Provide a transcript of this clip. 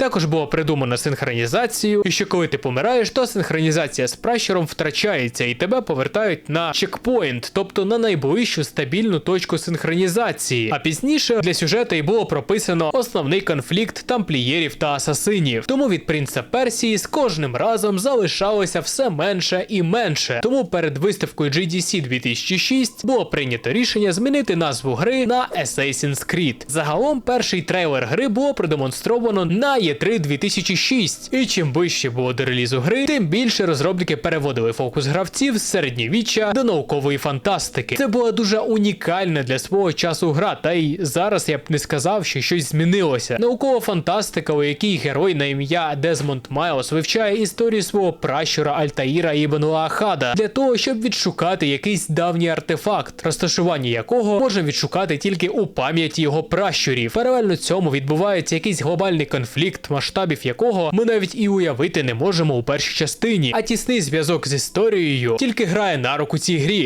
Також було придумано синхронізацію, і що коли ти помираєш, то синхронізація з пращуром втрачається і тебе повертають на чекпоінт, тобто на найближчу стабільну точку синхронізації. А пізніше для сюжету і було прописано основний конфлікт тамплієрів та асасинів. Тому від принца Персії з кожним разом залишалося все менше і менше. Тому перед виставкою GDC 2006 було прийнято рішення змінити назву гри на Assassin's Creed. Загалом перший трейлер гри було продемонстровано на E3 2006. І чим ближче було до релізу гри, тим більше розробники переводили фокус гравців з середньовіччя до наукової фантастики. Це була дуже унікальна для свого часу гра, та й зараз я б не сказав, що щось змінилося. Наукова фантастика, у якій герой на ім'я Дезмонд Майлз вивчає історію свого пращура Альтаїра Ібн Лаахада для того, щоб відшукати якийсь давній артефакт, розташування якого можна відшукати тільки у пам'яті його пращурів. Паралельно цьому відбувається якийсь глобальний конфлікт, масштабів якого ми навіть і уявити не можемо у першій частині. А тісний зв'язок з історією тільки грає на руку цій грі.